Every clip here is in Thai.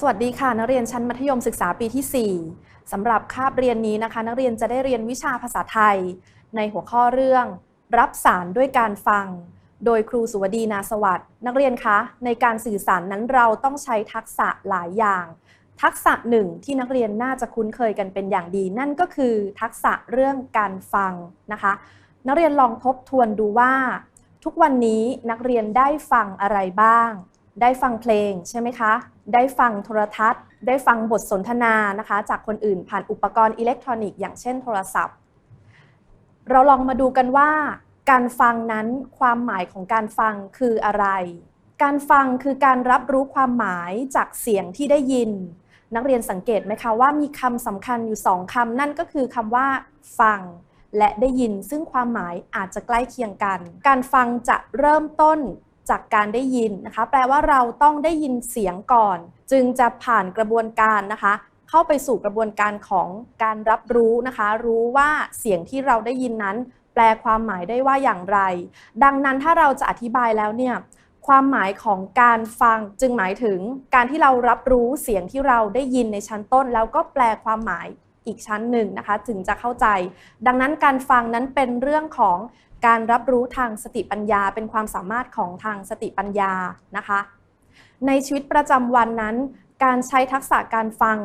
สวัสดีค่ะนักเรียนชั้นมัธยมศึกษาปีที่ 4สำหรับคาบเรียนนี้นะคะ นักเรียนจะได้เรียนวิชาภาษาไทย ในหัวข้อเรื่อง รับสารด้วยการฟัง โดยครูสุวดีนาสวัสด์นักเรียนคะในการสื่อสารนั้นเราต้องใช้ทักษะหลายอย่าง ทักษะหนึ่งที่นักเรียนน่าจะคุ้นเคยกันเป็นอย่างดี นั่นก็คือทักษะเรื่องการฟังนะคะ นักเรียนลองทบทวนดูว่า ทุกวันนี้นักเรียนได้ฟังอะไรบ้าง ได้ฟังเพลงใช่ไหมคะ ได้ฟังโทรทัศน์ ได้ฟังบทสนทนานะคะ จากคนอื่นผ่านอุปกรณ์อิเล็กทรอนิกส์อย่างเช่นโทรศัพท์ เราลองมาดูกันว่าการฟังนั้นความหมายของการฟังคืออะไร การฟังคือการรับรู้ความหมายจากเสียงที่ได้ยิน นักเรียนสังเกตไหมคะว่ามีคำสำคัญอยู่สองคำนั่นก็คือคำว่า ฟัง และได้ยินซึ่งความหมายอาจจะใกล้เคียงกัน การฟังจะเริ่มต้น จากการได้ยินนะคะ แปลว่าเราต้องได้ยินเสียงก่อน จึงจะผ่านกระบวนการนะคะ เข้าไปสู่กระบวนการของการรับรู้นะคะ รู้ว่าเสียงที่เราได้ยินนั้น แปลความหมายได้ว่าอย่างไร ดังนั้นถ้าเราจะอธิบายแล้วเนี่ยความหมายของการฟังจึงหมายถึงการที่เรารับรู้เสียงที่เราได้ยินในชั้นต้น แล้วก็แปลความหมายอีกชั้นหนึ่งนะคะจึงจะเข้าใจ ดังนั้นการฟังนั้นเป็นเรื่องของ การรับรู้ทางสติปัญญาเป็นความสามารถของทางสติปัญญานะคะ ในชีวิตประจำวันนั้น การใช้ทักษะการฟัง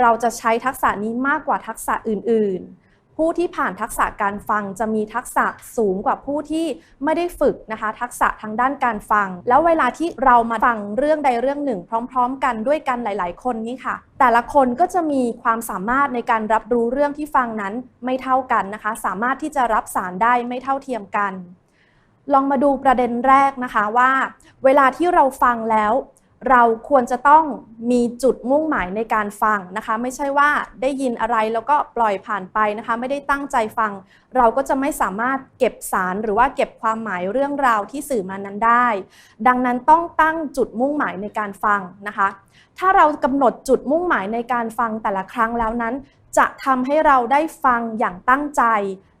เราจะใช้ทักษะนี้มากกว่าทักษะอื่นๆ ผู้ที่ผ่านทักษะการฟังจะมีทักษะสูงกว่าผู้ที่ไม่ได้ฝึกนะคะ ทักษะทางด้านการฟัง แล้วเวลาที่เรามาฟังเรื่องใดเรื่องหนึ่ง พร้อม ๆ กันด้วยกันหลาย ๆ คนนี้ค่ะ แต่ละคนก็จะมีความสามารถในการรับรู้เรื่องที่ฟังนั้นไม่เท่ากันนะคะ สามารถที่จะรับสารได้ไม่เท่าเทียมกัน ลองมาดูประเด็นแรกนะคะว่า เวลาที่เราฟังแล้ว เราควรจะต้องมีจุดมุ่งหมายในการฟังนะคะ ไม่ใช่ว่าได้ยินอะไรแล้วก็ปล่อยผ่านไปนะคะ ไม่ได้ตั้งใจฟัง เราก็จะไม่สามารถเก็บสารหรือว่าเก็บความหมายเรื่องราวที่สื่อมานั้นได้ ดังนั้นต้องตั้งจุดมุ่งหมายในการฟังนะคะ ถ้าเรากำหนดจุดมุ่งหมายในการฟังแต่ละครั้งแล้วนั้น จะทำให้เราได้ฟังอย่างตั้งใจ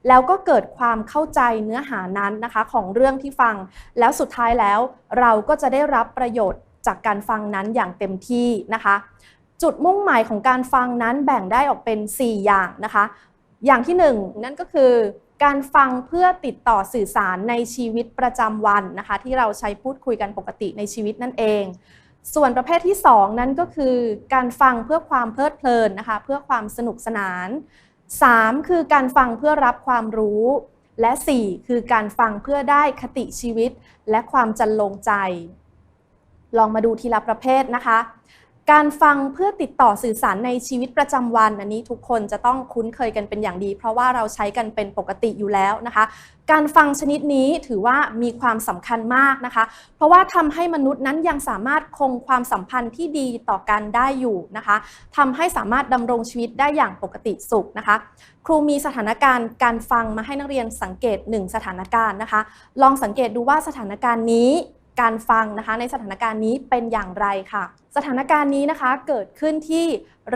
แล้วก็เกิดความเข้าใจเนื้อหานั้นนะคะของเรื่องที่ฟัง แล้วสุดท้ายแล้วเราก็จะได้รับประโยชน์ จากการฟังนั้นอย่างเต็มที่นะคะ จุดมุ่งหมายของการฟังนั้นแบ่งได้ออกเป็น 4 อย่างนะคะ อย่างที่ 1 นั่นก็คือ การฟังเพื่อติดต่อสื่อสารในชีวิตประจำวันนะคะ ที่เราใช้พูดคุยกันปกติในชีวิตนั่นเอง ส่วนประเภทที่ 2 นั้นก็คือ การฟังเพื่อความเพลิดเพลินนะคะ เพื่อความสนุกสนาน 3. คือการฟังเพื่อรับความรู้ และ 4 คือการฟังเพื่อได้คติชีวิต และความจันลงใจ ลองมาดูทีละประเภทนะคะ การฟังเพื่อติดต่อสื่อสารในชีวิตประจำวันอันนี้ทุกคนจะต้องคุ้นเคยกันเป็นอย่างดี เพราะว่าเราใช้กันเป็นปกติอยู่แล้วนะคะ การฟังชนิดนี้ถือว่ามีความสำคัญมากนะคะ เพราะว่าทำให้มนุษย์นั้นยังสามารถคงความสัมพันธ์ที่ดีต่อกันได้อยู่นะคะทำให้สามารถดำรงชีวิตได้อย่างปกติสุขนะคะ ครูมีสถานการณ์การฟังมาให้นักเรียนสังเกต 1 สถานการณ์นะคะ ลองสังเกตดูว่าสถานการณ์นี้ การฟังนะคะในสถานการณ์นี้เป็นอย่างไรค่ะ สถานการณ์นี้นะคะเกิดขึ้นที่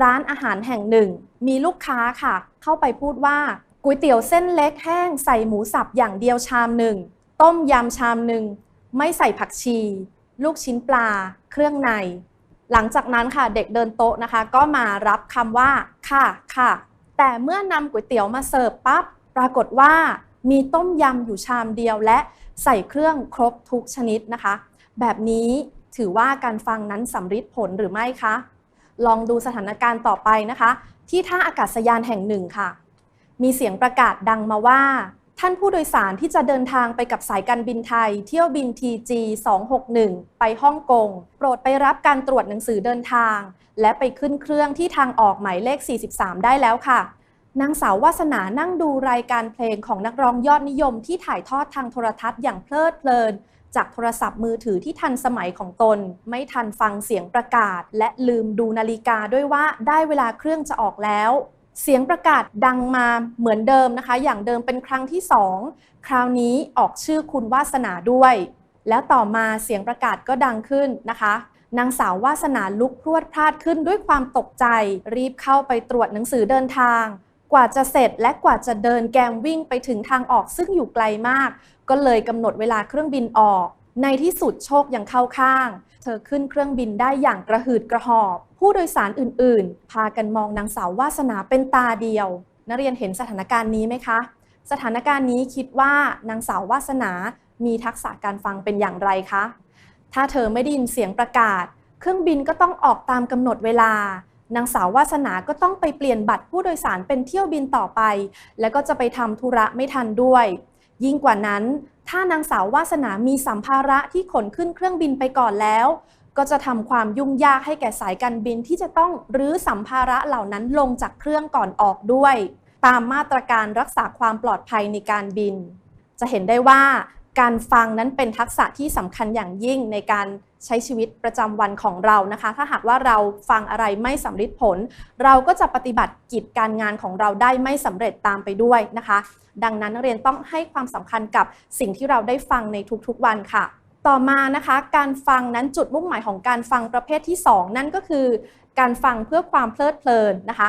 ร้านอาหารแห่งหนึ่ง มีลูกค้าค่ะ เข้าไปพูดว่าก๋วยเตี๋ยวเส้นเล็กแห้งใส่หมูสับอย่างเดียวชามหนึ่ง ต้มยำชามหนึ่ง ไม่ใส่ผักชี ลูกชิ้นปลา เครื่องใน หลังจากนั้นค่ะเด็กเดินโต๊ะนะคะ ก็มารับคำว่าค่ะค่ะ แต่เมื่อนำก๋วยเตี๋ยวมาเสิร์ฟปั๊บปรากฏว่ามีต้มยำอยู่ชามเดียวและ ใส่เครื่องครบทุกชนิดนะคะ แบบนี้ถือว่าการฟังนั้นสำฤทธิ์ผลหรือไม่คะ ลองดูสถานการณ์ต่อไปนะคะ ที่ท่าอากาศยานแห่งหนึ่งค่ะ มีเสียงประกาศดังมาว่า ท่านผู้โดยสารที่จะเดินทางไปกับสายการบินไทย เที่ยวบิน TG 261 ไปฮ่องกง โปรดไปรับการตรวจหนังสือเดินทาง และไปขึ้นเครื่องที่ทางออกหมายเลข 43 ได้แล้วค่ะ นางสาววาสนานั่งดูรายการเพลงของนักร้องยอดนิยมที่ถ่ายทอดทางโทรทัศน์อย่างเพลิดเพลิน จากโทรศัพท์มือถือที่ทันสมัยของตน ไม่ทันฟังเสียงประกาศ และลืมดูนาฬิกาด้วยว่าได้เวลาเครื่องจะออกแล้ว เสียงประกาศดังมาเหมือนเดิมนะคะ อย่างเดิมเป็นครั้งที่สองคราวนี้ออกชื่อคุณวาสนาด้วย แล้วต่อมาเสียงประกาศก็ดังขึ้นนะคะนางสาววาสนาลุกพรวดพลาดขึ้นด้วยความตกใจ รีบเข้าไปตรวจหนังสือเดินทาง กว่าจะเสร็จและกว่าจะเดินแกมวิ่งไปถึงทางออกซึ่งอยู่ไกลมาก ก็เลยกำหนดเวลาเครื่องบินออก ในที่สุดโชคยังเข้าข้าง เธอขึ้นเครื่องบินได้อย่างกระหืดกระหอบ ผู้โดยสารอื่นๆ พากันมองนางสาววาสนาเป็นตาเดียว นักเรียนเห็นสถานการณ์นี้ไหมคะ สถานการณ์นี้คิดว่านางสาววาสนามีทักษะการฟังเป็นอย่างไรคะ ถ้าเธอไม่ได้ยินเสียงประกาศ เครื่องบินก็ต้องออกตามกำหนดเวลา นางสาววาสนาก็ต้องไปเปลี่ยนบัตรผู้โดยสารเป็นเที่ยวบินต่อไป แล้วก็จะไปทำธุระไม่ทันด้วย ยิ่งกว่านั้น ถ้านางสาววาสนามีสัมภาระที่ขนขึ้นเครื่องบินไปก่อนแล้ว ก็จะทำความยุ่งยากให้แก่สายการบินที่จะต้องรื้อสัมภาระเหล่านั้นลงจากเครื่องก่อนออกด้วย ตามมาตรการรักษาความปลอดภัยในการบิน จะเห็นได้ว่า การฟังนั้นเป็นทักษะที่สำคัญอย่างยิ่งในการใช้ชีวิตประจำวันของเรานะคะ ถ้าหากว่าเราฟังอะไรไม่สำเร็จผล เราก็จะปฏิบัติกิจการงานของเราได้ไม่สำเร็จตามไปด้วยนะคะ ดังนั้นนักเรียนต้องให้ความสำคัญกับสิ่งที่เราได้ฟังในทุกๆวันค่ะ ต่อมานะคะ การฟังนั้นจุดมุ่งหมายของการฟังประเภทที่ 2 นั่นก็คือ การฟังเพื่อความเพลิดเพลินนะคะ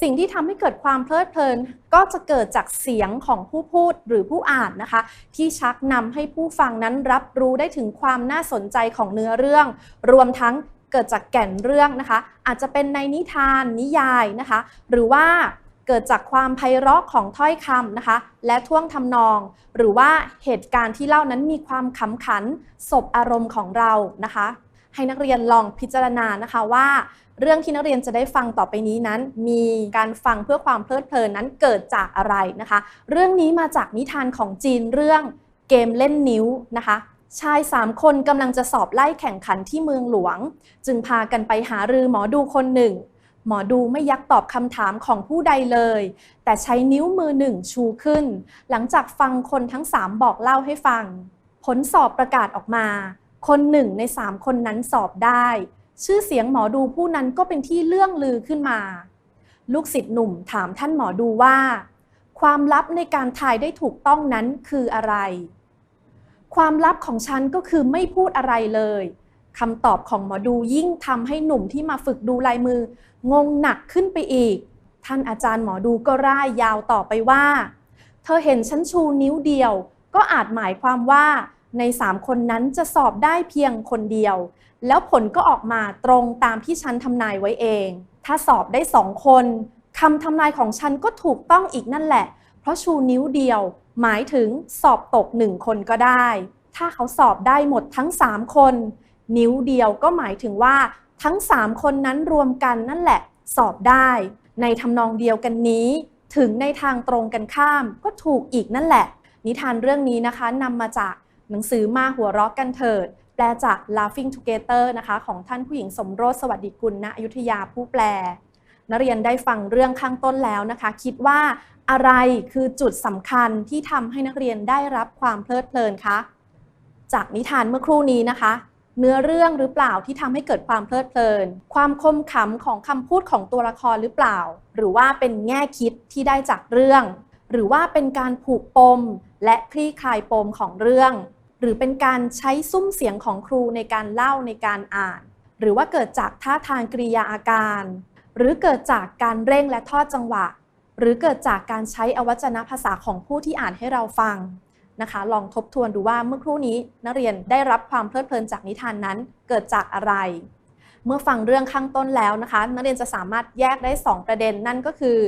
สิ่งที่ทำให้เกิดความเพลิดเพลิน ก็จะเกิดจากเสียงของผู้พูดหรือผู้อ่านนะคะ ที่ชักนำให้ผู้ฟังนั้นรับรู้ได้ถึงความน่าสนใจของเนื้อเรื่อง รวมทั้งเกิดจากแก่นเรื่องนะคะ อาจจะเป็นในนิทานนิยายนะคะ หรือว่าเกิดจากความไพเราะของถ้อยคำนะคะ และท่วงทำนอง หรือว่าเหตุการณ์ที่เล่านั้นมีความขำขันสบอารมณ์ของเรานะคะ ให้นักเรียนลองพิจารณานะคะว่า เรื่องที่นักเรียนจะได้ฟังต่อไปนี้นั้น มีการฟังเพื่อความเพลิดเพลินนั้นเกิดจากอะไรนะคะ เรื่องนี้มาจากนิทานของจีนเรื่องเกมเล่นนิ้วนะคะชายสามคนกำลังจะสอบไล่แข่งขันที่เมืองหลวง จึงพากันไปหารือหมอดูคนหนึ่ง หมอดูไม่ยักตอบคำถามของผู้ใดเลย แต่ใช้นิ้วมือหนึ่งชูขึ้น หลังจากฟังคนทั้งสามบอกเล่าให้ฟัง ผลสอบประกาศออกมา คนหนึ่งในสามคนนั้นสอบได้ ชื่อเสียงหมอดูผู้นั้นก็เป็นที่เลื่องลือขึ้นมา ลูกศิษย์หนุ่มถามท่านหมอดูว่า ความลับในการทายได้ถูกต้องนั้นคืออะไร ความลับของฉันก็คือไม่พูดอะไรเลยคำตอบของหมอดูยิ่งทำให้หนุ่มที่มาฝึกดูลายมือ งงหนักขึ้นไปอีก ท่านอาจารย์หมอดูก็ร่ายยาวต่อไปว่า เธอเห็นฉันชูนิ้วเดียว ก็อาจหมายความว่าในสามคนนั้นจะสอบได้เพียงคนเดียว แล้วผลก็ออกมาตรงตามที่ฉันทำนายไว้เอง ถ้าสอบได้สองคนคำทำนายของฉันก็ถูกต้องอีกนั่นแหละ เพราะชูนิ้วเดียว หมายถึงสอบตกหนึ่งคนก็ได้ ถ้าเขาสอบได้หมดทั้งสามคน นิ้วเดียวก็หมายถึงว่าทั้งสามคนนั้นรวมกันนั่นแหละ สอบได้ ในทำนองเดียวกันนี้ ถึงในทางตรงกันข้ามก็ถูกอีกนั่นแหละ นิทานเรื่องนี้นะคะนำมาจากหนังสือมาหัวเราะกันเถิด แปลจาก Laughing Together นะคะของท่านผู้หญิงสมรสสวัสดิกุลณอยุธยาผู้แปล นักเรียนได้ฟังเรื่องข้างต้นแล้วนะคะ คิดว่าอะไรคือจุดสำคัญที่ทำให้นักเรียนได้รับความเพลิดเพลินคะ จากนิทานเมื่อครู่นี้นะคะ เนื้อเรื่องหรือเปล่าที่ทำให้เกิดความเพลิดเพลิน ความคมขำของคำพูดของตัวละครหรือเปล่า หรือว่าเป็นแง่คิดที่ได้จากเรื่อง หรือว่าเป็นการผูกปม และคลี่คลายปมของเรื่อง หรือเป็นการใช้ซุ้มเสียงของครูในการเล่าในการอ่าน หรือว่าเกิดจากท่าทางกริยาอาการ หรือเกิดจากการเร่งและทอดจังหวะ หรือเกิดจากการใช้อวัจนภาษาของผู้ที่อ่านให้เราฟังนะคะ ลองทบทวนดูว่าเมื่อครู่นี้นักเรียนได้รับความเพลิดเพลินจากนิทานนั้น เกิดจากอะไร เมื่อฟังเรื่องข้างต้นแล้วนะคะนักเรียนจะสามารถแยกได้ 2 ประเด็นนั่นก็คือ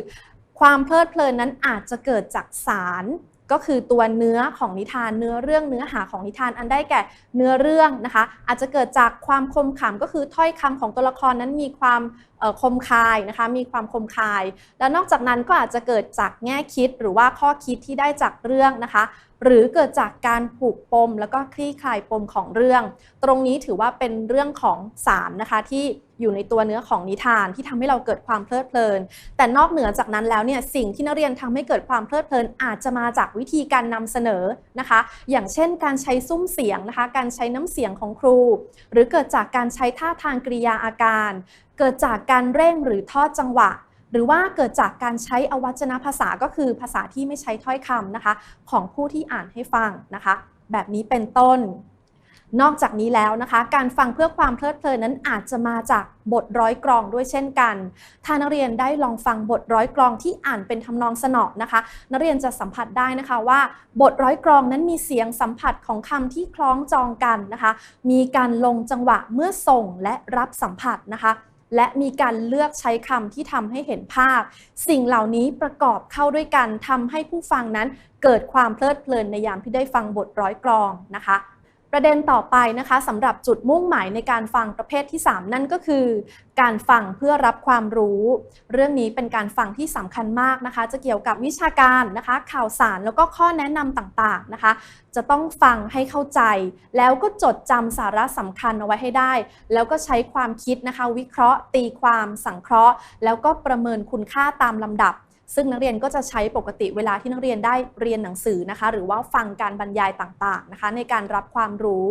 ความเพลิดเพลินนั้นอาจจะเกิดจากสาร ก็คือตัวเนื้อของนิทานเนื้อเรื่องเนื้อหาของนิทานอันได้แก่เนื้อเรื่องนะคะ อาจจะเกิดจากความคมขำก็คือถ้อยคำของตัวละครนั้นมีความ คมคายนะคะมีความคมคาย และนอกจากนั้นก็อาจจะเกิดจากแง่คิดหรือว่าข้อคิดที่ได้จากเรื่องนะคะ หรือเกิดจากการผูกปม แล้วก็คลี่คลายปมของเรื่อง ตรงนี้ถือว่าเป็นเรื่องของสารนะคะที่อยู่ในตัวเนื้อของนิทานที่ทำให้เราเกิดความเพลิดเพลิน แต่นอกเหนือจากนั้นแล้วเนี่ยสิ่งที่นักเรียนทำให้เกิดความเพลิดเพลิน อาจจะมาจากวิธีการนำเสนอนะคะ อย่างเช่น การใช้ซุ้มเสียงนะคะ การใช้น้ำเสียงของครู หรือเกิดจากการใช้ท่าทางกริยาอาการ เกิดจากการเร่งหรือทอดจังหวะ หรือว่าเกิดจากการใช้อวัจนภาษาก็คือภาษาที่ไม่ใช้ถ้อยคำนะคะ ของผู้ที่อ่านให้ฟังนะคะ แบบนี้เป็นต้น นอกจากนี้แล้วนะคะ การฟังเพื่อความเพลิดเพลินนั้นอาจจะมาจากบทร้อยกรองด้วยเช่นกัน ถ้านักเรียนได้ลองฟังบทร้อยกรองที่อ่านเป็นทำนองสนอนะคะ นักเรียนจะสัมผัสได้นะคะว่า บทร้อยกรองนั้นมีเสียงสัมผัสของคำที่คล้องจองกันนะคะ มีการลงจังหวะเมื่อส่งและรับสัมผัสนะคะ และมีการเลือกใช้คำที่ทำให้เห็นภาพ สิ่งเหล่านี้ประกอบเข้าด้วยกันทำให้ผู้ฟังนั้นเกิดความเพลิดเพลินในยามที่ได้ฟังบทร้อยกรองนะคะ ประเด็นต่อไปนะคะสำหรับจุดมุ่งหมายในการฟังประเภทที่ 3 นั่นก็คือ การฟังเพื่อรับความรู้ เรื่องนี้เป็นการฟังที่สำคัญมากนะคะ จะเกี่ยวกับวิชาการนะคะ ข่าวสารแล้วก็ข้อแนะนำต่างๆนะคะ จะต้องฟังให้เข้าใจ แล้วก็จดจำสาระสำคัญเอาไว้ให้ได้ แล้วก็ใช้ความคิดนะคะ วิเคราะห์ ตีความสังเคราะห์ แล้วก็ประเมินคุณค่าตามลำดับ ซึ่งนักเรียนก็จะใช้ปกติเวลาที่นักเรียนได้เรียนหนังสือนะคะ หรือว่าฟังการบรรยายต่างๆนะคะ ในการรับความรู้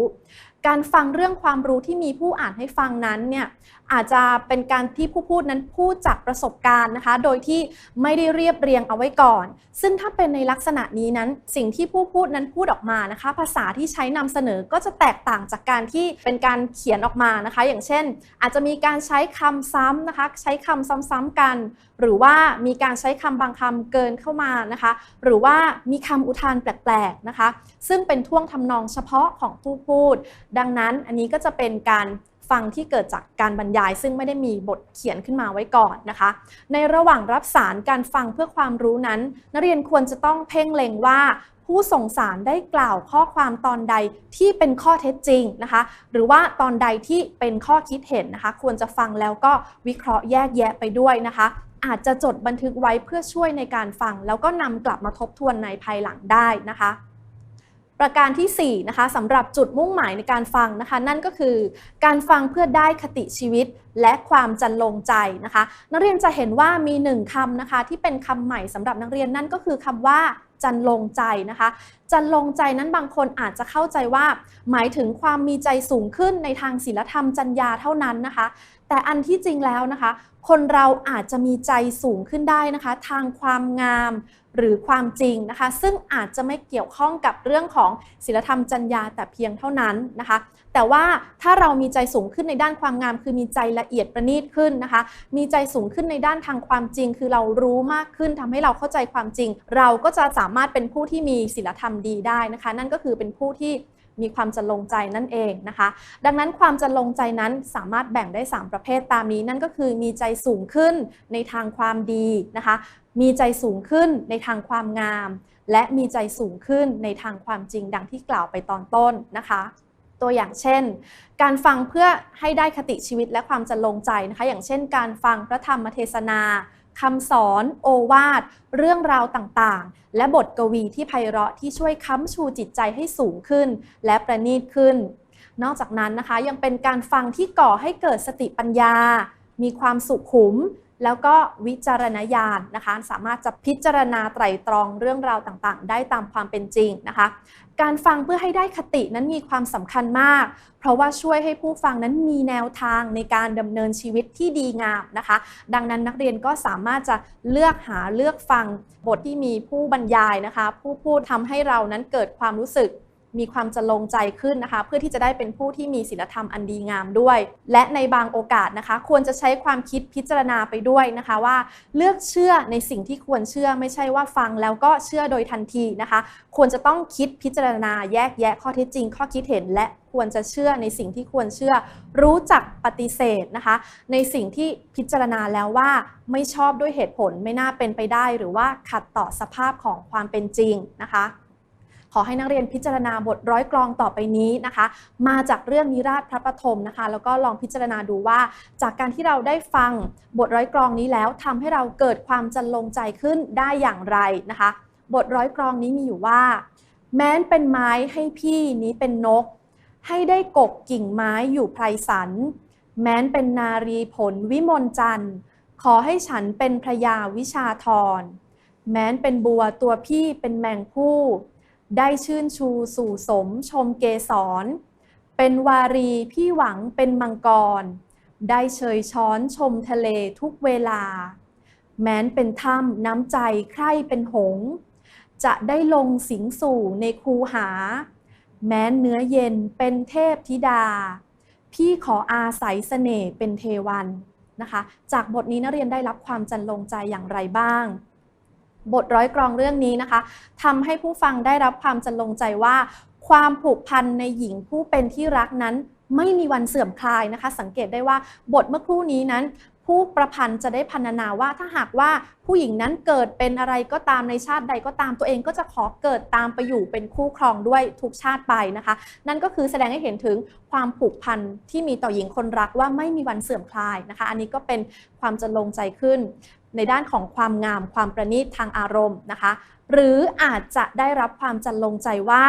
การฟังเรื่องความรู้ที่มีผู้อ่านให้ฟังนั้นเนี่ย อาจจะเป็นการที่ผู้พูดนั้นพูดจากประสบการณ์นะคะ โดยที่ไม่ได้เรียบเรียงเอาไว้ก่อน ซึ่งถ้าเป็นในลักษณะนี้นั้น สิ่งที่ผู้พูดนั้นพูดออกมานะคะ ภาษาที่ใช้นำเสนอก็จะแตกต่างจากการที่เป็นการเขียนออกมานะคะ อย่างเช่น อาจจะมีการใช้คำซ้ำนะคะ ใช้คำซ้ำๆกัน หรือว่ามีการใช้คำบางคำเกินเข้ามานะคะ หรือว่ามีคำอุทานแปลกๆนะคะ ซึ่งเป็นท่วงทำนองเฉพาะของผู้พูด ดังนั้นอันนี้ก็จะเป็นการ ฟังที่เกิดจากการบรรยาย ซึ่งไม่ได้มีบทเขียนขึ้นมาไว้ก่อนนะคะ ในระหว่างรับสารการฟังเพื่อความรู้นั้น นักเรียนควรจะต้องเพ่งเล็งว่าผู้ส่งสารได้กล่าวข้อความตอนใดที่เป็นข้อเท็จจริงนะคะ หรือว่าตอนใดที่เป็นข้อคิดเห็นนะคะ ควรจะฟังแล้วก็วิเคราะห์แยกแยะไปด้วยนะคะ อาจจะจดบันทึกไว้เพื่อช่วยในการฟัง แล้วก็นำกลับมาทบทวนในภายหลังได้นะคะ ประการที่ 4 นะคะสำหรับจุดมุ่งหมายในการฟังนะคะ นั่นก็คือการฟังเพื่อได้คติชีวิตและความจันลงใจนะคะ นักเรียนจะเห็นว่ามีหนึ่งคำนะคะ ที่เป็นคำใหม่สำหรับนักเรียนนั่นก็คือคำว่าจันลงใจนะคะ จันลงใจนั้นบางคนอาจจะเข้าใจว่า หมายถึงความมีใจสูงขึ้นในทางศีลธรรมจัญญาเท่านั้นนะคะ แต่อันที่จริงแล้วนะคะ คนเราอาจจะมีใจสูงขึ้นได้นะคะ ทางความงามหรือความจริงนะคะ ซึ่งอาจจะไม่เกี่ยวข้องกับเรื่องของศีลธรรมจัญญาแต่เพียงเท่านั้นนะคะ แต่ว่าถ้าเรามีใจสูงขึ้นในด้านความงาม คือมีใจละเอียดประณีตขึ้นนะคะ มีใจสูงขึ้นในด้านทางความจริง คือเรารู้มากขึ้นทำให้เราเข้าใจความจริง เราก็จะสามารถเป็นผู้ที่มีศีลธรรมดีได้นะคะ นั่นก็คือเป็นผู้ที่ มีความจะลงใจนั่นเองนะคะ ดังนั้นความจะลงใจนั้นสามารถแบ่งได้ 3 ประเภทตามนี้นั่นก็คือมีใจสูงขึ้นในทางความดีนะคะ มีใจสูงขึ้นในทางความงาม และมีใจสูงขึ้นในทางความจริงดังที่กล่าวไปตอนต้นนะคะตัวอย่างเช่น การฟังเพื่อให้ได้คติชีวิตและความจะลงใจนะคะ อย่างเช่น การฟังพระธรรมเทศนา คำสอนโอวาท เรื่องราวต่างๆ และบทกวีที่ไพเราะที่ช่วยค้ำชูจิตใจให้สูงขึ้น และประณีตขึ้น นอกจากนั้นนะคะยังเป็นการฟังที่ก่อให้เกิดสติปัญญา มีความสุขุม แล้วก็วิจารณญาณนะคะ สามารถจะพิจารณาไตรตรองเรื่องราวต่างๆ ได้ตามความเป็นจริงนะคะ การฟังเพื่อให้ได้คตินั้นมีความสำคัญมาก เพราะว่าช่วยให้ผู้ฟังนั้นมีแนวทางในการดำเนินชีวิตที่ดีงามนะคะ ดังนั้นนักเรียนก็สามารถจะเลือกหาเลือกฟังบทที่มีผู้บรรยายนะคะ ผู้พูดทำให้เรานั้นเกิดความรู้สึก มีความจะลงใจขึ้นนะคะ เพื่อที่จะได้เป็นผู้ที่มีศีลธรรมอันดีงามด้วย และในบางโอกาสนะคะ ควรจะใช้ความคิดพิจารณาไปด้วยนะคะว่า เลือกเชื่อในสิ่งที่ควรเชื่อไม่ใช่ว่าฟังแล้วก็เชื่อโดยทันทีนะคะ ควรจะต้องคิดพิจารณาแยกแยะข้อเท็จจริง ข้อคิดเห็นและควรจะเชื่อในสิ่งที่ควรเชื่อ รู้จักปฏิเสธนะคะ ในสิ่งที่พิจารณาแล้วว่าไม่ชอบด้วยเหตุผลไม่น่าเป็นไปได้ หรือว่าขัดต่อสภาพของความเป็นจริงนะคะ ขอให้นักเรียนพิจารณาบทร้อยกลองต่อไปนี้นะคะ มาจากเรื่องนิราชพระปฐมนะคะ แล้วก็ลองพิจารณาดูว่า จากการที่เราได้ฟังบทร้อยกลองนี้แล้วทำให้เราเกิดความจันลงใจขึ้นได้อย่างไรนะคะ บทร้อยกลองนี้มีอยู่ว่า แม้นเป็นไม้ให้พี่นี้เป็นนก ให้ได้กกกิ่งไม้อยู่ไพรสัน แม้นเป็นนารีผลวิมลจันทร์ขอให้ฉันเป็นพระยาวิชาธร แม้นเป็นบัวตัวพี่เป็นแมงผู้ ได้ชื่นชูสู่สมชมเกสร เป็นวารีพี่หวังเป็นมังกร ได้เชยช้อนชมทะเลทุกเวลา แม้นเป็นถ้ำน้ำใจใคร่เป็นหง จะได้ลงสิงสู่ในคูหา แม้นเนื้อเย็นเป็นเทพธิดา พี่ขออาศัยเสน่ห์เป็นเทวันนะคะ จากบทนี้นักเรียนได้รับความจันลงใจอย่างไรบ้าง บทร้อยกรองเรื่องนี้นะคะทำให้ผู้ฟังได้รับความจันลงใจว่า ความผูกพันในหญิงผู้เป็นที่รักนั้น ไม่มีวันเสื่อมคลายนะคะ สังเกตได้ว่าบทเมื่อครู่นี้นั้น ผู้ประพันธ์จะได้พรรณนาว่าถ้าหากว่าผู้หญิงนั้นเกิดเป็นอะไรก็ตามในชาติใดก็ตามตัวเองก็จะขอเกิดตามไปอยู่เป็นคู่ครองด้วยทุกชาติไปนะคะ นั่นก็คือแสดงให้เห็นถึงความผูกพันที่มีต่อหญิงคนรักว่าไม่มีวันเสื่อมคลายนะคะ อันนี้ก็เป็นความจะลงใจขึ้น ในด้านของความงามความประณีตทางอารมณ์นะคะ หรืออาจจะได้รับความจันลงใจว่า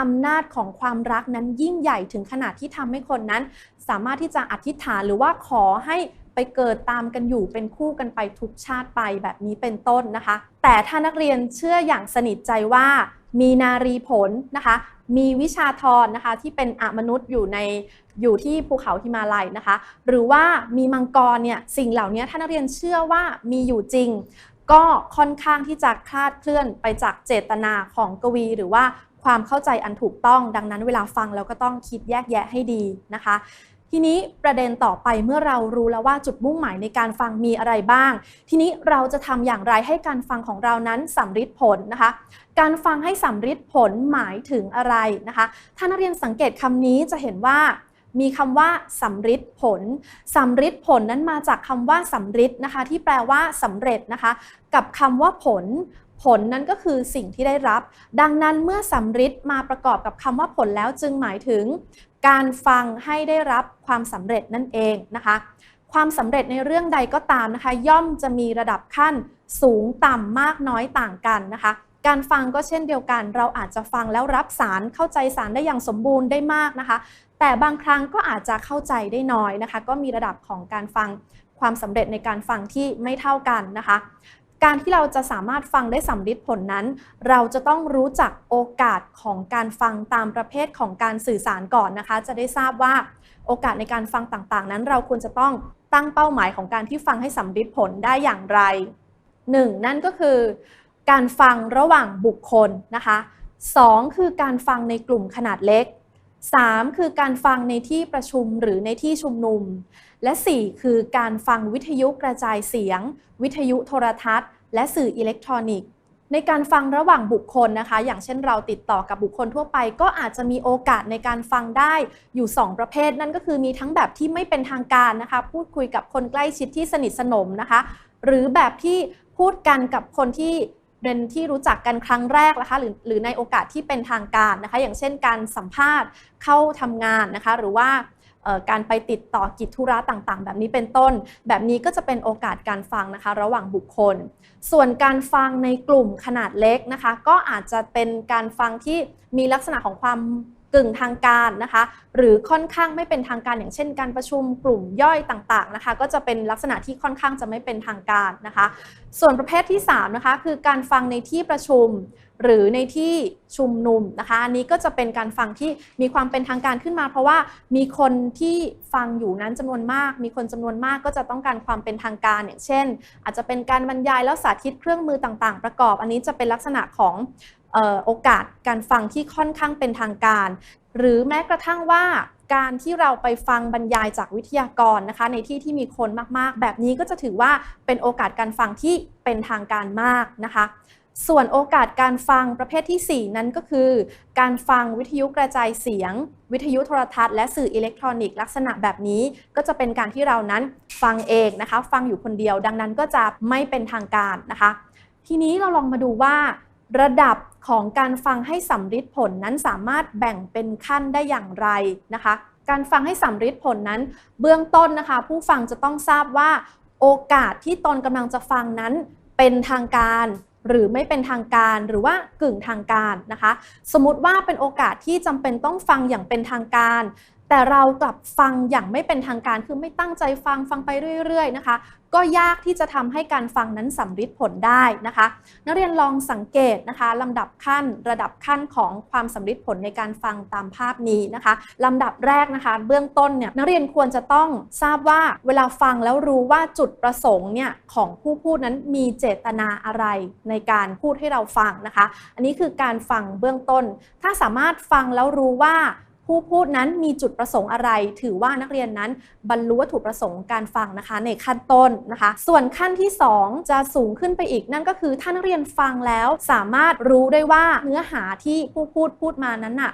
อำนาจของความรักนั้นยิ่งใหญ่ถึงขนาดที่ทำให้คนนั้น สามารถที่จะอธิษฐานหรือว่าขอให้ไปเกิดตามกันอยู่เป็นคู่กันไปทุกชาติไปแบบนี้เป็นต้นนะคะ แต่ถ้านักเรียนเชื่ออย่างสนิทใจว่ามีนารีผลนะคะ มีวิชาทรนะคะที่เป็นอมนุษย์อยู่ในอยู่ที่ภูเขาหิมาลัยนะคะ หรือว่ามีมังกรเนี่ยสิ่งเหล่านี้ถ้านักเรียนเชื่อว่ามีอยู่จริง ก็ค่อนข้างที่จะคลาดเคลื่อนไปจากเจตนาของกวี หรือว่าความเข้าใจอันถูกต้อง ดังนั้นเวลาฟังเราก็ต้องคิดแยกแยะให้ดีนะคะ ทีนี้ประเด็นต่อไปเมื่อเรารู้แล้วว่าจุดมุ่งหมายในการฟังมีอะไรบ้าง ทีนี้เราจะทำอย่างไรให้การฟังของเรานั้นสำฤทธิ์ผลนะคะ การฟังให้สำฤทธิ์ผลหมายถึงอะไรนะคะ ถ้านักเรียนสังเกตคำนี้จะเห็นว่ามีคำว่าสำฤทธิ์ผลสำฤทธิ์ผลนั้นมาจากคำว่าสำฤทธิ์นะคะ ที่แปลว่าสำเร็จนะคะ กับคำว่าผล ผลนั้นก็คือสิ่งที่ได้รับ ดังนั้นเมื่อสำฤทธิ์มาประกอบกับคำว่าผลแล้วจึงหมายถึงการฟังให้ได้รับความสำเร็จนั่นเองนะคะ ความสำเร็จในเรื่องใดก็ตามนะคะ ย่อมจะมีระดับขั้นสูงต่ำมากน้อยต่างกันนะคะ การฟังก็เช่นเดียวกัน เราอาจจะฟังแล้วรับสารเข้าใจสารได้อย่างสมบูรณ์ได้มากนะคะ แต่บางครั้งก็อาจจะเข้าใจได้น้อยนะคะ ก็มีระดับของการฟังความสำเร็จในการฟังที่ไม่เท่ากันนะคะ การที่เราจะสามารถฟังได้สำลิดผลนั้น เราจะต้องรู้จักโอกาสของการฟังตามประเภทของการสื่อสารก่อนนะคะ จะได้ทราบว่าโอกาสในการฟังต่างๆ นั้น เราควรจะต้องตั้งเป้าหมายของการที่ฟังให้สำลิดผลได้อย่างไร 1. นั่นก็คือ การฟังระหว่างบุคคลนะคะ 2. คือการฟังในกลุ่มขนาดเล็ก 3. คือการฟังในที่ประชุมหรือในที่ชุมนุม และ 4 คือการฟังวิทยุกระจายเสียง วิทยุโทรทัศน์ และสื่ออิเล็กทรอนิกส์ ในการฟังระหว่างบุคคลนะคะ อย่างเช่นเราติดต่อกับบุคคลทั่วไป ก็อาจจะมีโอกาสในการฟังได้อยู่ 2 ประเภท นั่นก็คือมีทั้งแบบที่ไม่เป็นทางการนะคะ พูดคุยกับคนใกล้ชิดที่สนิทสนมนะคะ หรือแบบที่พูดกันกับคนที่เป็นที่รู้จักกันครั้งแรกนะคะหรือหรือในโอกาสที่เป็นทางการนะคะ อย่างเช่นการสัมภาษณ์เข้าทำงานนะคะ หรือว่า การไปติดต่อกิจธุระต่างๆ แบบนี้เป็นต้น แบบนี้ก็จะเป็นโอกาสการฟังนะคะระหว่างบุคคล ส่วนการฟังในกลุ่มขนาดเล็กนะคะ ก็อาจจะเป็นการฟังที่มีลักษณะของความกึ่งทางการนะคะ หรือค่อนข้างไม่เป็นทางการอย่างเช่น การประชุมกลุ่มย่อยต่างๆนะคะ ก็จะเป็นลักษณะที่ค่อนข้างจะไม่เป็นทางการนะคะ ส่วนประเภทที่3นะคะคือการฟังในที่ประชุม หรือในที่ชุมนุมนะคะอันนี้ก็จะเป็นการฟังที่มีความเป็นทางการขึ้นมา เพราะว่ามีคนที่ฟังอยู่นั้นจำนวนมาก มีคนจำนวนมากก็จะต้องการความเป็นทางการ อย่างเช่น อาจจะเป็นการบรรยายแล้วสาธิตเครื่องมือต่างๆ ประกอบ อันนี้จะเป็นลักษณะของโอกาสการฟังที่ค่อนข้างเป็นทางการ หรือแม้กระทั่งว่าการที่เราไปฟังบรรยายจากวิทยากรนะคะ ในที่ที่มีคนมากๆ แบบนี้ก็จะถือว่าเป็นโอกาสการฟังที่เป็นทางการมากนะคะ ส่วนโอกาสการฟังประเภทที่ 4 นั้นก็คือ การฟังวิทยุกระจายเสียง วิทยุโทรทัศน์และสื่ออิเล็กทรอนิกส์ลักษณะแบบนี้ ก็จะเป็นการที่เรานั้นฟังเองนะคะ ฟังอยู่คนเดียวดังนั้นก็จะไม่เป็นทางการนะคะ ทีนี้เราลองมาดูว่า ระดับของการฟังให้สำฤทธิ์ผลนั้นสามารถแบ่งเป็นขั้นได้อย่างไรนะคะ การฟังให้สำฤทธิ์ผลนั้น เบื้องต้นนะคะ ผู้ฟังจะต้องทราบว่า โอกาสที่ตนกำลังจะฟังนั้นเป็นทางการ หรือไม่เป็นทางการหรือว่ากึ่งทางการนะคะ สมมติว่าเป็นโอกาสที่จำเป็นต้องฟังอย่างเป็นทางการ แต่เรากลับฟังอย่างไม่เป็นทางการคือไม่ตั้งใจฟังฟังไปเรื่อย ๆ นะคะ ก็ยากที่จะทำให้การฟังนั้นสำฤทธิ์ผลได้นะคะ นักเรียนลองสังเกตนะคะลำดับขั้นระดับขั้นของความสำฤทธิ์ผลในการฟังตามภาพนี้นะคะลำดับแรกนะคะ เบื้องต้นเนี่ยนักเรียนควรจะต้องทราบว่าเวลาฟังแล้วรู้ว่าจุดประสงค์เนี่ยของผู้พูดนั้นมีเจตนาอะไรในการพูดให้เราฟังนะคะ อันนี้คือการฟังเบื้องต้น ถ้าสามารถฟังแล้วรู้ว่า ผู้พูดนั้นมีจุดประสงค์อะไร ถือว่านักเรียนนั้นบรรลุวัตถุประสงค์การฟังนะคะ ในขั้นต้นนะคะ ส่วนขั้นที่ 2 จะสูงขึ้นไปอีก นั่นก็คือถ้านักเรียนฟังแล้วสามารถรู้ได้ว่าเนื้อหาที่ผู้พูดพูดมานั้นน่ะ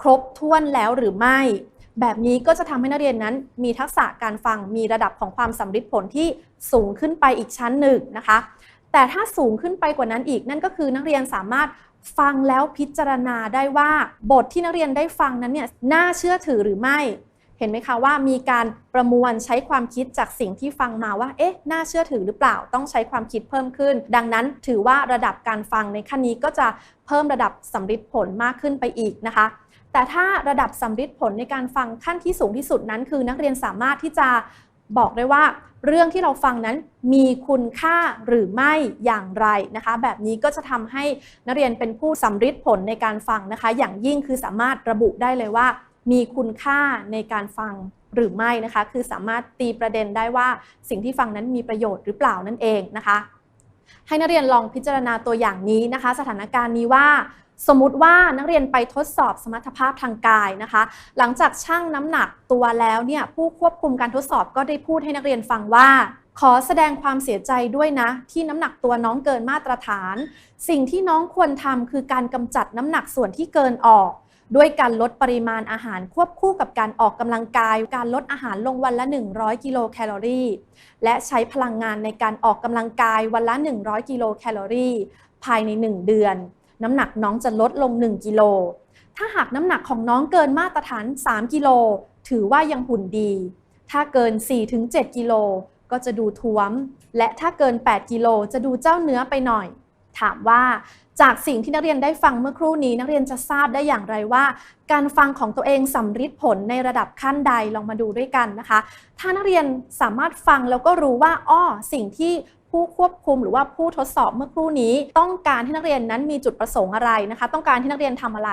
ครบถ้วนแล้วหรือไม่แบบนี้ก็จะทำให้นักเรียนนั้นมีทักษะการฟังมีระดับของความสำฤทธิ์ผลที่สูงขึ้นไปอีกชั้นหนึ่งนะคะ แต่ถ้าสูงขึ้นไปกว่านั้นอีกนั่นก็คือนักเรียนสามารถ ฟังแล้วพิจารณาได้ว่าบทที่นักเรียนได้ฟังนั้นเนี่ยน่าเชื่อถือหรือไม่ เห็นไหมคะว่ามีการประมวลใช้ความคิดจากสิ่งที่ฟังมาว่า เอ๊ะ น่าเชื่อถือหรือเปล่า ต้องใช้ความคิดเพิ่มขึ้น ดังนั้นถือว่าระดับการฟังในขั้นนี้ก็จะเพิ่มระดับสำฤทธิ์ผลมากขึ้นไปอีกนะคะแต่ถ้าระดับสำฤทธิ์ผลในการฟังขั้นที่สูงที่สุดนั้น คือนักเรียนสามารถที่จะ บอกได้ว่าเรื่องที่เราฟังนั้นมีคุณค่าหรือไม่อย่างไรนะคะ แบบนี้ก็จะทำให้นักเรียนเป็นผู้สำฤทธิ์ผลในการฟังนะคะ อย่างยิ่งคือสามารถระบุได้เลยว่า มีคุณค่าในการฟังหรือไม่นะคะ คือสามารถตีประเด็นได้ว่าสิ่งที่ฟังนั้นมีประโยชน์หรือเปล่านั่นเองนะคะ ให้นักเรียนลองพิจารณาตัวอย่างนี้นะคะ สถานการณ์นี้ว่า สมมุติว่านักเรียนไปทดสอบสมรรถภาพทางกายนะคะ หลังจากชั่งน้ำหนักตัวแล้วเนี่ยผู้ควบคุมการทดสอบก็ได้พูดให้นักเรียนฟังว่า ขอแสดงความเสียใจด้วยนะ ที่น้ำหนักตัวน้องเกินมาตรฐาน สิ่งที่น้องควรทำคือการกำจัดน้ำหนักส่วนที่เกินออก ด้วยการลดปริมาณอาหารควบคู่กับการออกกำลังกาย การลดอาหารลงวันละ 100 กิโลแคลอรี่ และใช้พลังงานในการออกกำลังกายวันละ 100 กิโลแคลอรี่ ภายใน 1 เดือน น้ำหนักน้องจะลดลง 1 กิโล ถ้าหากน้ำหนักของน้องเกินมาตรฐาน 3 กิโล ถือว่ายังหุ่นดี ถ้าเกิน 4-7 กิโลก็จะดูท้วม และถ้าเกิน 8 กิโลจะดูเจ้าเนื้อไปหน่อย ถามว่าจากสิ่งที่นักเรียนได้ฟังเมื่อครู่นี้ นักเรียนจะทราบได้อย่างไรว่า การฟังของตัวเองสำฤทธิ์ผลในระดับขั้นใดลองมาดูด้วยกันนะคะ ถ้านักเรียนสามารถฟังแล้วก็รู้ว่าอ้อสิ่งที่ ผู้ควบคุมหรือว่าผู้ทดสอบเมื่อครู่นี้ ต้องการให้นักเรียนนั้นมีจุดประสงค์อะไรนะคะ ต้องการให้นักเรียนทำอะไร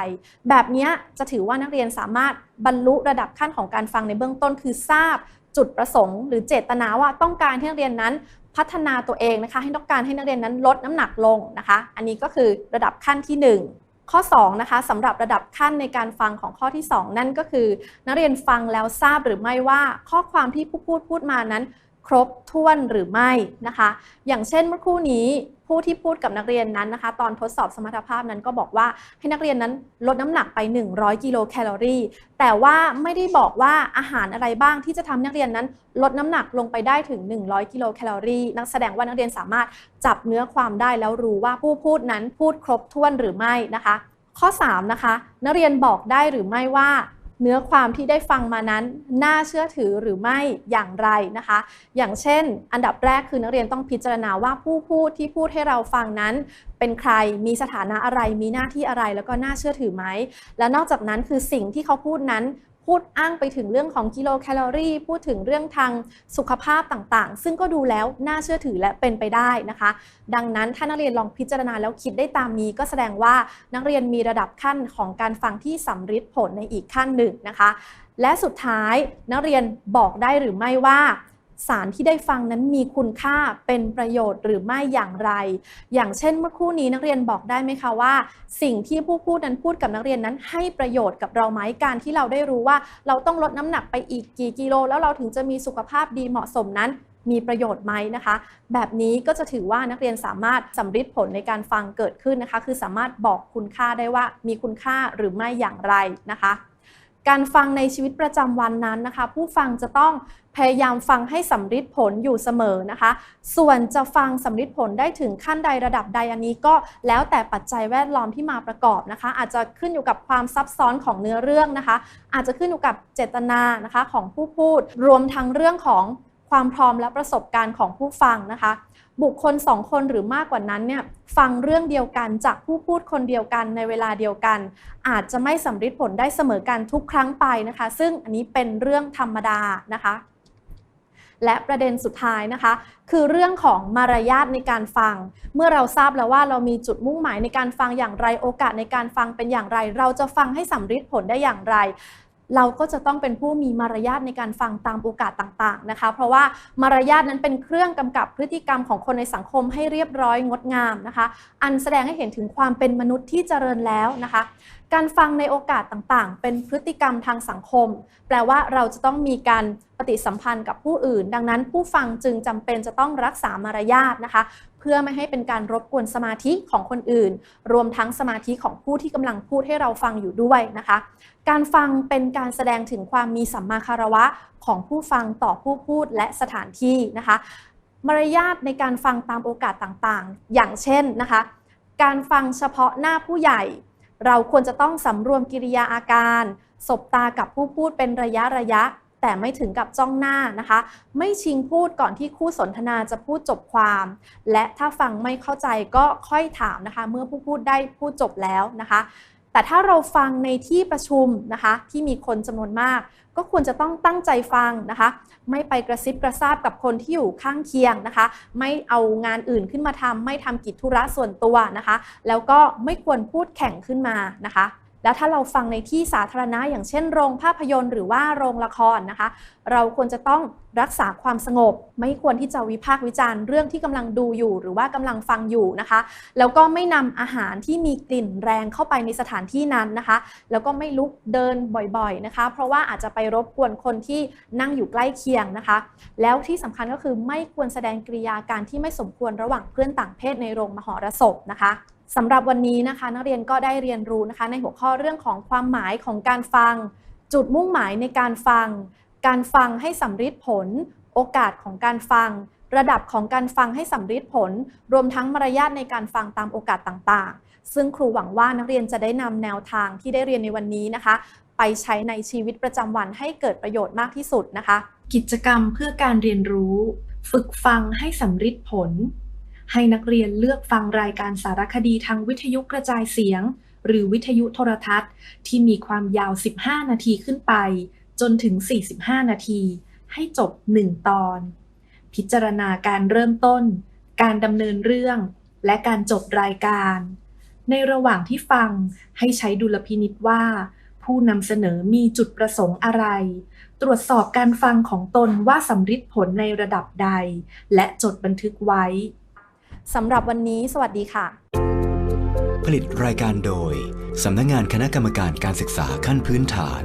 แบบนี้จะถือว่านักเรียนสามารถบรรลุระดับขั้นของการฟังในเบื้องต้นคือทราบจุดประสงค์ หรือเจตนาว่าต้องการให้นักเรียนนั้นพัฒนาตัวเองนะคะ ให้ต้องการให้นักเรียนนั้นลดน้ำหนักลงนะคะ อันนี้ก็คือระดับขั้นที่ 1ข้อ2นะคะสำหรับระดับขั้นในการฟังของข้อที่ 2 นั่นก็คือ นักเรียนฟังแล้วทราบหรือไม่ว่าข้อความที่ผู้พูดพูดมานั้น ครบถ้วนหรือไม่นะคะ อย่างเช่นเมื่อครู่นี้ผู้ที่พูดกับนักเรียนนั้นนะคะ ตอนทดสอบสมรรถภาพนั้นก็บอกว่าให้นักเรียนนั้นลดน้ำหนักไป 100 กิโลแคลอรี่ แต่ว่าไม่ได้บอกว่าอาหารอะไรบ้างที่จะทำนักเรียนนั้น ลดน้ำหนักลงไปได้ถึง 100 กิโลแคลอรี่นักแสดงว่านักเรียนสามารถจับเนื้อความได้แล้วรู้ว่าผู้พูดนั้นพูดครบถ้วนหรือไม่นะคะ ข้อ3นะคะนักเรียนบอกได้หรือไม่ว่า เนื้อความที่ได้ฟังมานั้น น่าเชื่อถือหรือไม่อย่างไรนะคะ อย่างเช่น อันดับแรกคือนักเรียนต้องพิจารณาว่าผู้พูดที่พูดให้เราฟังนั้น เป็นใครมีสถานะอะไรมีหน้าที่อะไรแล้วก็น่าเชื่อถือไหมและนอกจากนั้นคือสิ่งที่เขาพูดนั้น พูดอ้างไปถึงเรื่องของกิโลแคลอรี่ พูดถึงเรื่องทางสุขภาพต่างๆ ซึ่งก็ดูแล้วน่าเชื่อถือและเป็นไปได้นะคะ ดังนั้นถ้านักเรียนลองพิจารณาแล้วคิดได้ตามนี้ ก็แสดงว่านักเรียนมีระดับขั้นของการฟังที่สำฤทธิ์ผลในอีกขั้นหนึ่งนะคะ และสุดท้ายนักเรียนบอกได้หรือไม่ว่า สารที่ได้ฟังนั้นมีคุณค่าเป็นประโยชน์หรือไม่อย่างไร อย่างเช่นเมื่อครู่นี้นักเรียนบอกได้ไหมคะว่า สิ่งที่ผู้พูดนั้นพูดกับนักเรียนนั้น ให้ประโยชน์กับเราไหมการที่เราได้รู้ว่า เราต้องลดน้ำหนักไปอีกกี่กิโล แล้วเราถึงจะมีสุขภาพดีเหมาะสมนั้นมีประโยชน์ไหมนะคะ แบบนี้ก็จะถือว่านักเรียนสามารถสำฤทธิ์ผลในการฟังเกิดขึ้นนะคะ คือสามารถบอกคุณค่าได้ว่ามีคุณค่าหรือไม่อย่างไรนะคะ การฟังในชีวิตประจำวันนั้นนะคะ ผู้ฟังจะต้อง พยายามฟังให้สำฤทธิ์ผลอยู่เสมอนะคะ ส่วนจะฟังสำฤทธิ์ผลได้ถึงขั้นใดระดับใดอันนี้ก็แล้วแต่ปัจจัยแวดล้อมที่มาประกอบนะคะ อาจจะขึ้นอยู่กับความซับซ้อนของเนื้อเรื่องนะคะ อาจจะขึ้นอยู่กับเจตนานะคะของผู้พูด รวมทั้งเรื่องของความพร้อมและประสบการณ์ของผู้ฟังนะคะ บุคคลสองคนหรือมากกว่านั้นเนี่ยฟังเรื่องเดียวกันจากผู้พูดคนเดียวกันในเวลาเดียวกัน อาจจะไม่สำฤทธิผลได้เสมอกันทุกครั้งไปนะคะ ซึ่งอันนี้เป็นเรื่องธรรมดานะคะ และประเด็นสุดท้ายนะคะ คือเรื่องของมารยาทในการฟัง เมื่อเราทราบแล้วว่าเรามีจุดมุ่งหมายในการฟังอย่างไรโอกาสในการฟังเป็นอย่างไร เราจะฟังให้สำเร็จผลได้อย่างไร เราก็จะต้องเป็นผู้มีมารยาทในการฟังตามโอกาสต่างๆนะคะ เพราะว่ามารยาทนั้นเป็นเครื่องกำกับพฤติกรรมของคนในสังคมให้เรียบร้อยงดงามนะคะ อันแสดงให้เห็นถึงความเป็นมนุษย์ที่เจริญแล้วนะคะ การฟังในโอกาสต่างๆ เป็นพฤติกรรมทางสังคม แปลว่าเราจะต้องมีการปฏิสัมพันธ์กับผู้อื่น ดังนั้นผู้ฟังจึงจำเป็นจะต้องรักษามารยาทนะคะ เพื่อไม่ให้เป็นการรบกวนสมาธิของคนอื่น รวมทั้งสมาธิของผู้ที่กำลังพูดให้เราฟังอยู่ด้วยนะคะ การฟังเป็นการแสดงถึงความมีสัมมาคารวะของผู้ฟังต่อผู้พูดและสถานที่นะคะ มารยาทในการฟังตามโอกาสต่างๆ อย่างเช่นนะคะ การฟังเฉพาะหน้าผู้ใหญ่ เราควรจะต้องสำรวมกิริยาอาการ สบตากับผู้พูดเป็นระยะระยะ แต่ไม่ถึงกับจ้องหน้านะคะ ไม่ชิงพูดก่อนที่คู่สนทนาจะพูดจบความ และถ้าฟังไม่เข้าใจก็ค่อยถามนะคะ เมื่อผู้พูดได้พูดจบแล้วนะคะ แต่ถ้าเราฟังในที่ประชุมนะคะ ที่มีคนจำนวนมาก ก็ควรจะต้องตั้งใจฟังนะคะ ไม่ไปกระซิบกระซาบกับคนที่อยู่ข้างเคียงนะคะ ไม่เอางานอื่นขึ้นมาทำไม่ทำกิจธุระส่วนตัวนะคะ แล้วก็ไม่ควรพูดแข่งขึ้นมานะคะ แล้วถ้าเราฟังในที่สาธารณะอย่างเช่นโรงภาพยนตร์หรือว่าโรงละครนะคะ เราควรจะต้องรักษาความสงบ ไม่ควรที่จะวิพากษ์วิจารณ์เรื่องที่กำลังดูอยู่ หรือว่ากำลังฟังอยู่นะคะ แล้วก็ไม่นำอาหารที่มีกลิ่นแรงเข้าไปในสถานที่นั้นนะคะ แล้วก็ไม่ลุกเดินบ่อยๆนะคะ เพราะว่าอาจจะไปรบกวนคนที่นั่งอยู่ใกล้เคียงนะคะ แล้วที่สำคัญก็คือไม่ควรแสดงกริยาการที่ไม่สมควรระหว่างเพื่อนต่างเพศในโรงมหรสพนะคะ สำหรับวันนี้นะคะ นักเรียนก็ได้เรียนรู้นะคะ ในหัวข้อเรื่องของความหมายของการฟัง จุดมุ่งหมายในการฟัง การฟังให้สำฤทธิ์ผล โอกาสของการฟัง ระดับของการฟังให้สำฤทธิ์ผล รวมทั้งมารยาทในการฟังตามโอกาสต่างๆ ซึ่งครูหวังว่านักเรียนจะได้นำแนวทางที่ได้เรียนในวันนี้นะคะ ไปใช้ในชีวิตประจำวันให้เกิดประโยชน์มากที่สุดนะคะ กิจกรรมเพื่อการเรียนรู้ ฝึกฟังให้สำฤทธิ์ผล ให้นักเรียนเลือกฟังรายการสารคดีทางวิทยุกระจายเสียง หรือวิทยุโทรทัศน์ ที่มีความยาว 15 นาทีขึ้นไป จนถึง 45 นาที ให้จบ 1 ตอน พิจารณาการเริ่มต้น การดำเนินเรื่อง และการจบรายการ ในระหว่างที่ฟังให้ใช้ดุลพินิษว่า ผู้นำเสนอมีจุดประสงค์อะไรตรวจสอบการฟังของตนว่าสำฤทธิ์ผลในระดับใด และจดบันทึกไว้ สำหรับวันนี้สวัสดีค่ะ ผลิตรายการโดย สำนักงานคณะกรรมการการศึกษาขั้นพื้นฐาน